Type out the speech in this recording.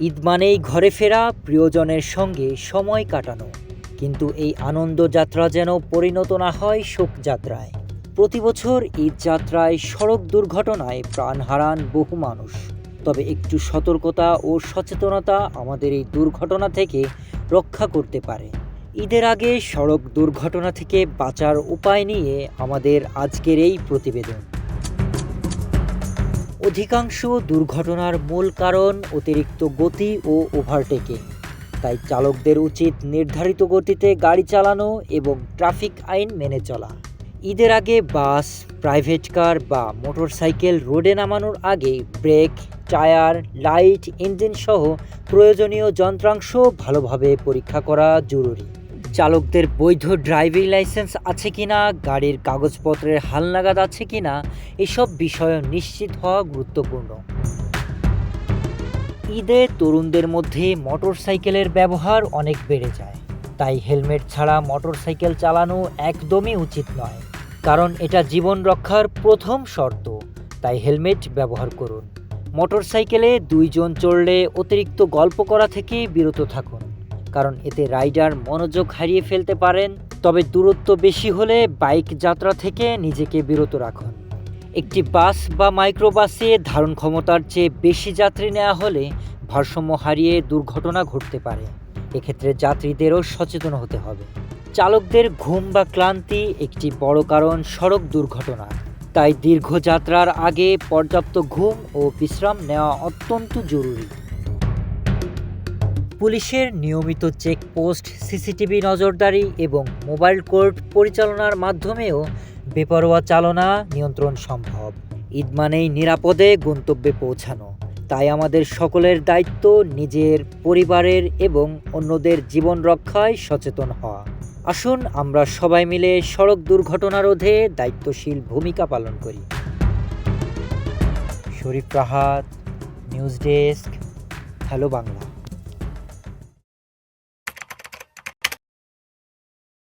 ঈদ মানেই ঘরে ফেরা, প্রিয়জনের সঙ্গে সময় কাটানো। কিন্তু এই আনন্দ যাত্রা যেন পরিণত না হয় শোকযাত্রায় প্রতি বছর ঈদ যাত্রায় সড়ক দুর্ঘটনায় প্রাণ হারান বহু মানুষ। তবে একটু সতর্কতা ও সচেতনতা আমাদের এই দুর্ঘটনা থেকে রক্ষা করতে পারে। ঈদের আগে সড়ক দুর্ঘটনা থেকে বাঁচার উপায় নিয়ে আমাদের আজকের এই প্রতিবেদন। অধিকাংশ দুর্ঘটনার মূল কারণ অতিরিক্ত গতি ও ওভারটেকিং। তাই চালকদের উচিত নির্ধারিত গতিতে গাড়ি চালানো এবং ট্রাফিক আইন মেনে চলা। ঈদের আগে বাস, প্রাইভেট কার বা মোটরসাইকেল রোডে নামানোর আগে ব্রেক, টায়ার, লাইট ইঞ্জিন সহ প্রয়োজনীয় যন্ত্রাংশ ভালোভাবে পরীক্ষা করা জরুরি। চালকদের বৈধ ড্রাইভিং লাইসেন্স আছে কিনা গাড়ির কাগজপত্রের হালনাগাদ আছে কিনা এসব বিষয় নিশ্চিত হওয়া গুরুত্বপূর্ণ। ঈদে তরুণদের মধ্যে মোটরসাইকেলের ব্যবহার অনেক বেড়ে যায়। তাই হেলমেট ছাড়া মোটরসাইকেল চালানো একদমই উচিত নয়, কারণ এটা জীবন রক্ষার প্রথম শর্ত। তাই হেলমেট ব্যবহার করুন। মোটরসাইকেলে দুইজন চড়লে অতিরিক্ত গল্প করা থেকে বিরত থাকুন। কারণ এতে রাইডার মনোযোগ হারিয়ে ফেলতে পারেন। তবে দূরত্ব বেশি হলে বাইক যাত্রা থেকে নিজেকে বিরত রাখুন। একটি বাস বা মাইক্রোবাসে ধারণ ক্ষমতার চেয়ে বেশি যাত্রী নেওয়া হলে ভারসাম্য হারিয়ে দুর্ঘটনা ঘটতে পারে। এক্ষেত্রে যাত্রীদেরও সচেতন হতে হবে। চালকদের ঘুম বা ক্লান্তি একটি বড় কারণ সড়ক দুর্ঘটনা। তাই দীর্ঘ যাত্রার আগে পর্যাপ্ত ঘুম ও বিশ্রাম নেওয়া অত্যন্ত জরুরি। পুলিশের নিয়মিত চেকপোস্ট, সিসিটিভি নজরদারি এবং মোবাইল কোর্ট পরিচালনার মাধ্যমেও বেপরোয়া চালনা নিয়ন্ত্রণ সম্ভব। ঈদ মানেই নিরাপদে গন্তব্যে পৌঁছানো। তাই আমাদের সকলের দায়িত্ব নিজের, পরিবারের এবং অন্যদের জীবন রক্ষায় সচেতন হওয়া। আসুন আমরা সবাই মিলে সড়ক দুর্ঘটনা রোধে দায়িত্বশীল ভূমিকা পালন করি। Sharif Rahat, news desk, hello Bangla.